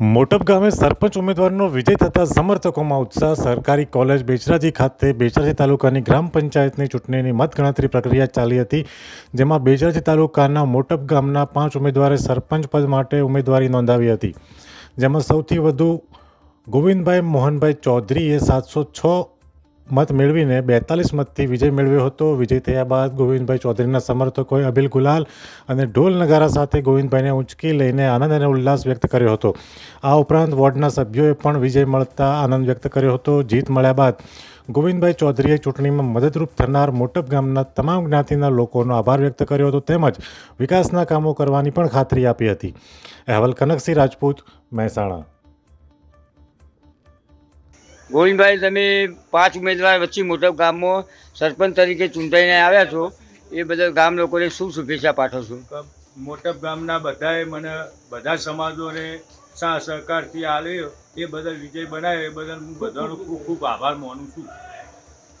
મોટપ ગામે સરપંચ ઉમેદવારનો વિજય થતા સમર્થકોમાં ઉત્સાહ. સરકારી કોલેજ બેચરાજી ખાતે બેચરાજી તાલુકાની ગ્રામ પંચાયતની ચૂંટણીની મતગણતરી પ્રક્રિયા ચાલી હતી, જેમાં બેચરાજી તાલુકાના મોટપ ગામના પાંચ ઉમેદવારે સરપંચ પદ માટે ઉમેદવારી નોંધાવી હતી. જેમાં સૌથી વધુ ગોવિંદભાઈ મોહનભાઈ ચૌધરીએ સાતસો છ મત મેળવીને બેતાલીસ મતથી વિજય મેળવ્યો હતો. વિજય થયા બાદ ગોવિંદભાઈ ચૌધરીના સમર્થકોએ અબિલ ગુલાલ અને ઢોલ નગારા સાથે ગોવિંદભાઈને ઉંચકી લઈને આનંદ અને ઉલ્લાસ વ્યક્ત કર્યો હતો. આ ઉપરાંત વોર્ડના સભ્યોએ પણ વિજય મળતા આનંદ વ્યક્ત કર્યો હતો. જીત મળ્યા બાદ ગોવિંદભાઈ ચૌધરીએ ચૂંટણીમાં મદદરૂપ થનાર મોટપ ગામના તમામ જ્ઞાતિના લોકોનો આભાર વ્યક્ત કર્યો હતો. તેમજ વિકાસના કામો કરવાની પણ ખાતરી આપી હતી. અહેવાલ કનકસિંહ રાજપૂત, મહેસાણા. ગોવિંદભાઈ, તમે પાંચ ઉમેદવાર વચ્ચે મોટા ગામમાં સરપંચ તરીકે ચૂંટાઈને આવ્યા છો. એ બદલ ગામ લોકોને શું શુભેચ્છા પાઠવશો મોટપ ગામના બધાએ મને બધા સમાજોને સહકારથી આવ્યો એ બદલ વિજય બનાવ્યો. એ બદલ હું બધાનો ખૂબ ખૂબ આભાર માનું છું.